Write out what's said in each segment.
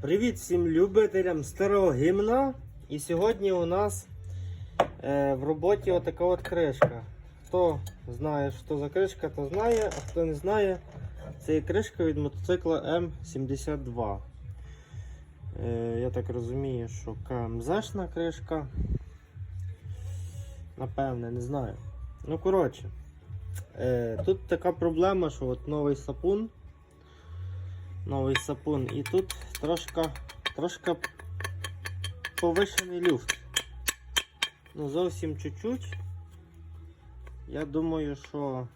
Привіт всім любителям старого гімна. І сьогодні у нас е, в роботі отака от кришка. Хто знає, що за кришка, то знає, а хто не знає, це є кришка від мотоцикла М72. Е, я так розумію, що КМЗшна кришка. Напевне, не знаю. Ну, коротше, е, тут така проблема, що от новий сапун новий сапун. І тут трошки, трошки повишений люфт. Ну, зовсім чуть-чуть. Я думаю, що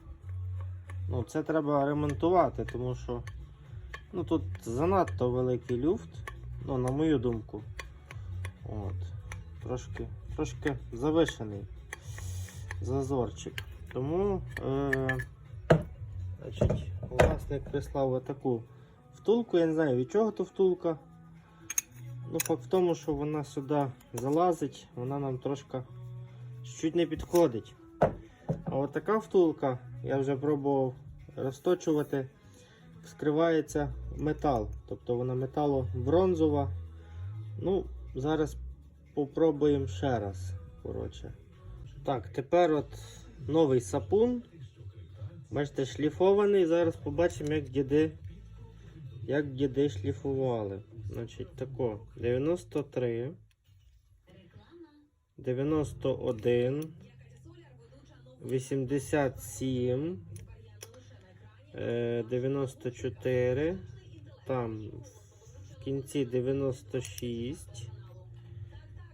ну, це треба ремонтувати, тому що ну, тут занадто великий люфт, ну, на мою думку. От. Трошки, трошки завишений зазорчик. Тому е, значить, власник прислав отаку втулку, я не знаю від чого то втулка. Ну, факт в тому, що вона сюди залазить, вона нам трошки чуть не підходить. А от така втулка, я вже пробував розточувати, вскривається метал. Тобто вона метало-бронзова. Ну, зараз попробуємо ще раз. Коротше. Так, тепер от новий сапун. Бачите, шліфований. Зараз побачимо, як діди як діди шліфували. Значить, тако. 93, 91, 87, е, 94, там в кінці 96,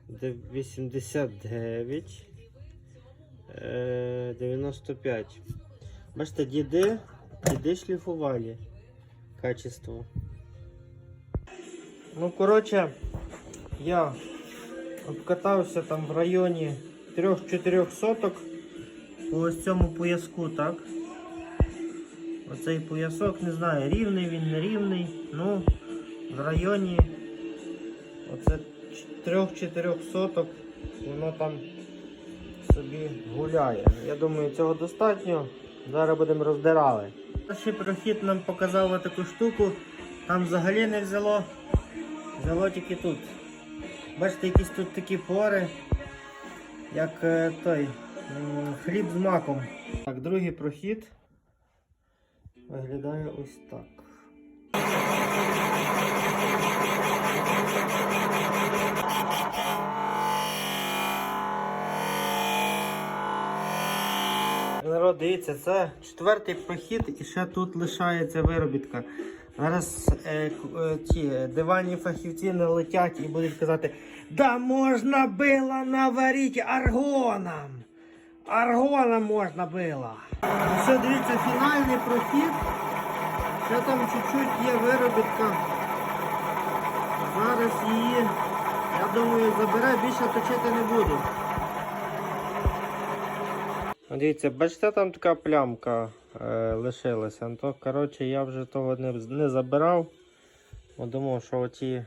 де- 89, е, 95. Бачите, діди, діди шліфували качество. Ну, коротше, я обкатався там в районі 3-4 соток по ось цьому пояску, так? Оцей поясок, не знаю, рівний він, не рівний. Ну, в районі оце 3-4 соток воно там собі гуляє. Я думаю, цього достатньо. Зараз будемо роздирали. Перший прохід нам показав таку штуку, там взагалі не взяло, взяло тільки тут. Бачите, якісь тут такі пори, як е, той хліб з маком. Так, другий прохід виглядає ось так. Дивіться, це четвертий прохід і ще тут лишається виробітка. Зараз е, е, ті е, диванні фахівці налетять і будуть казати, да можна було наварити аргоном. Аргоном можна було. Все, дивіться, фінальний прохід. Ще там чуть-чуть є виробітка. Зараз її, я думаю, забере, більше точити не буду. Дивіться, бачите, там така плямка е, лишилася. Ну, То, коротше, я вже того не, не забирав. Бо думав, що оті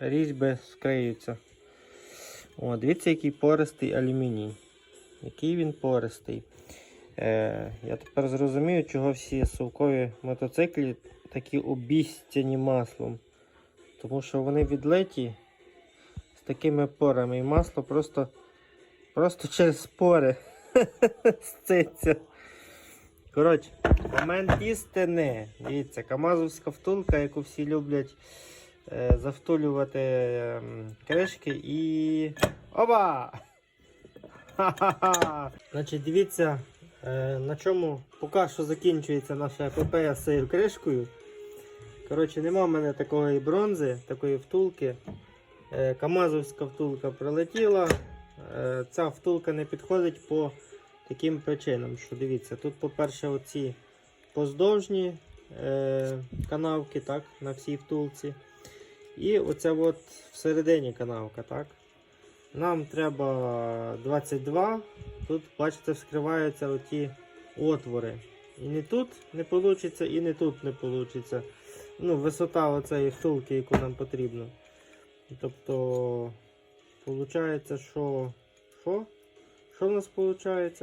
різьби скриються. О, дивіться, який пористий алюміній. Який він пористий. Е, я тепер зрозумію, чого всі совкові мотоциклі такі обіцяні маслом. Тому що вони відлиті з такими порами. І масло просто, просто через пори сциться. Коротше, момент істини. Дивіться, камазовська втулка, яку всі люблять е, завтулювати ем, кришки і. Оба! Ха-ха-ха! Значить, дивіться, е, на чому поки що закінчується наша епопея з цією кришкою. Коротше, нема в мене такої бронзи, такої втулки. Е, Камазовська втулка прилетіла. Е, Ця втулка не підходить по таким причинам, що дивіться, тут, по-перше, оці поздовжні е, канавки так, на всій втулці. І оця от всередині канавка. так. Нам треба 22. Тут, бачите, вскриваються оті отвори. І не тут не вийде, і не тут не вийде. Ну, висота оцеї втулки, яку нам потрібно. Тобто, виходить, що. Що? Що в нас виходить?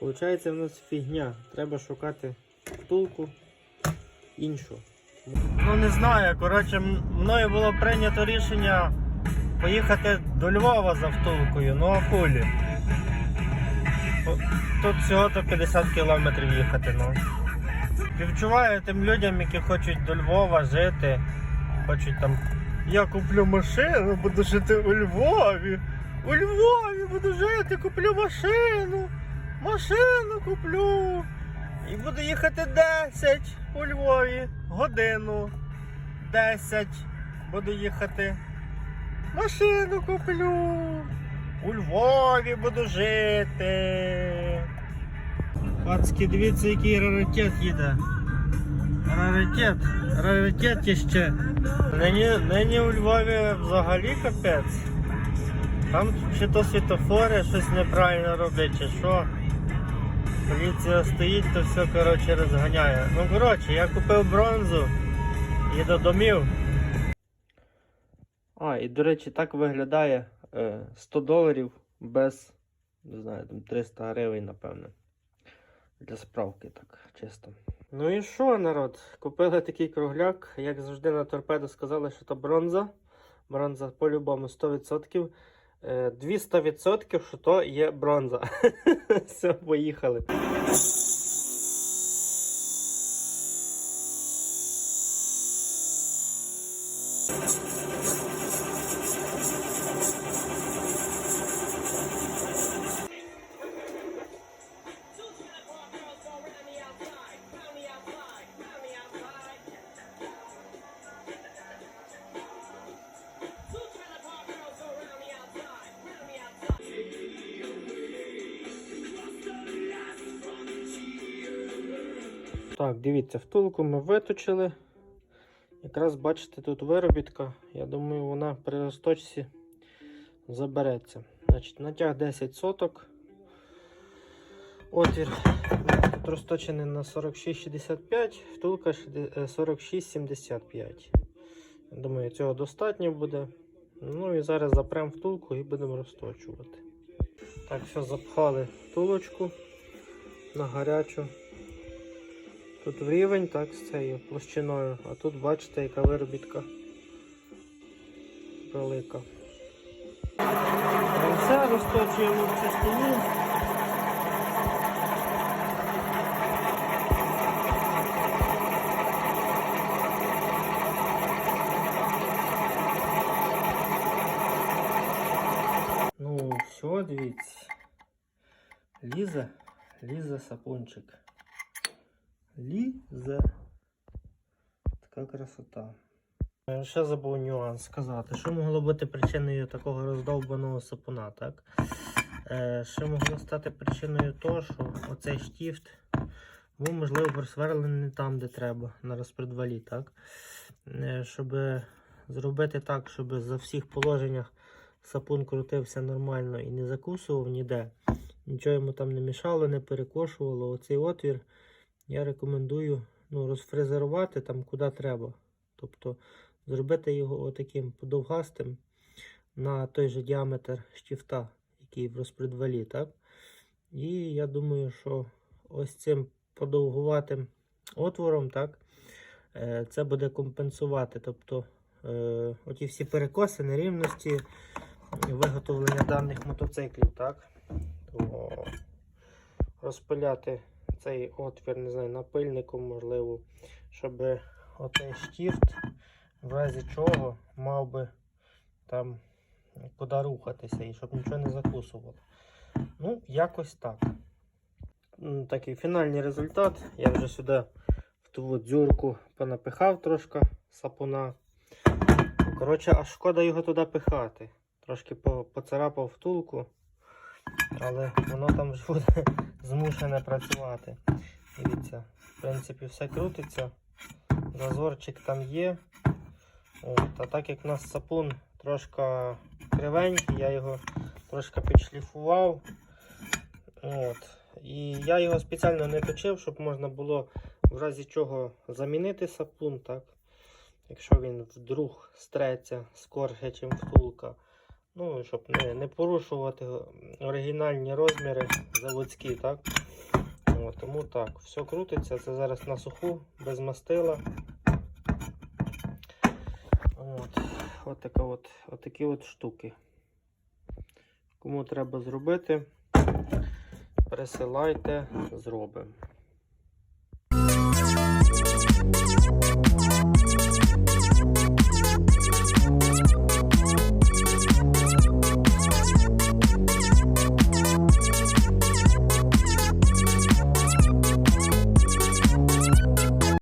Получається в нас фігня. Треба шукати втулку іншу. Ну не знаю. Коротше, мною було прийнято рішення поїхати до Львова за втулкою, ну а хулі. Тут всього-то 50 кілометрів їхати, ну. Співчуваю тим людям, які хочуть до Львова жити, хочуть там. Я куплю машину, буду жити у Львові. У Львові буду жити, куплю машину. Машину куплю. І буду їхати 10 у Львові. Годину. 10 буду їхати. Машину куплю. У Львові буду жити. Пацки, дивіться, який раритет їде. Раритет. Раритет ще. Нині, нині у Львові взагалі капець. Там чи то світофори щось неправильно роблять, чи що. Поліція стоїть, то все коротше розганяє. Ну коротше, я купив бронзу і до домів. А, і до речі, так виглядає е, 100 доларів без, не знаю, там 300 гривень, напевне. Для справки так, чисто. Ну і що, народ? Купили такий кругляк. Як завжди на торпедо сказали, що то бронза. Бронза по-любому 100%. Е, 200%, що то є бронза. Все, поїхали. Так, дивіться, втулку ми виточили. Якраз бачите, тут виробітка. Я думаю, вона при розточці забереться. Значить, натяг 10 соток. Отвір розточений на 46,65, втулка е, 46,75. Я думаю, цього достатньо буде. Ну і зараз запрем втулку і будемо розточувати. Так, все, запхали втулочку на гарячу. Тут рівень, так, з цією площиною, а тут бачите, яка виробітка велика. Все, розточуємо в частині. Ну, все, дивіться. Ліза, ліза сапончик. Лізе. Така красота. Е, Ще забув нюанс сказати. Що могло бути причиною такого роздовбаного сапуна, так? Е, що могло стати причиною того, що оцей штіфт був, можливо, просверлений не там, де треба, на розпредвалі, так? Е, щоб зробити так, щоб за всіх положеннях сапун крутився нормально і не закусував ніде. Нічого йому там не мішало, не перекошувало. Оцей отвір я рекомендую ну, розфрезерувати там куди треба. Тобто зробити його отаким подовгастим на той же діаметр штифта, який в розпредвалі. Так? І я думаю, що ось цим подовгуватим отвором так, е, це буде компенсувати. Тобто е, оті всі перекоси, нерівності виготовлення даних мотоциклів. Так? То розпиляти цей отвір, не знаю, напильником, можливо, щоб оцей штіфт, в разі чого, мав би там куди рухатися і щоб нічого не закусувало. Ну, якось так. М, Такий фінальний результат. Я вже сюди в ту дзюрку понапихав трошки сапуна. Коротше, аж шкода його туди пихати. Трошки поцарапав втулку, але воно там вже буде змушене працювати. Дивіться, в принципі, все крутиться. Зазорчик там є. От, а так як в нас сапун трошки кривенький, я його трошки підшліфував. От. І я його спеціально не точив, щоб можна було в разі чого замінити сапун, так? Якщо він вдруг стреться скорше, ніж втулка. Ну, щоб не не порушувати оригінальні розміри заводські, так? О, тому так, все крутиться, це зараз на суху, без мастила. От, от, така от, от такі от штуки. Кому треба зробити, присилайте, зробимо.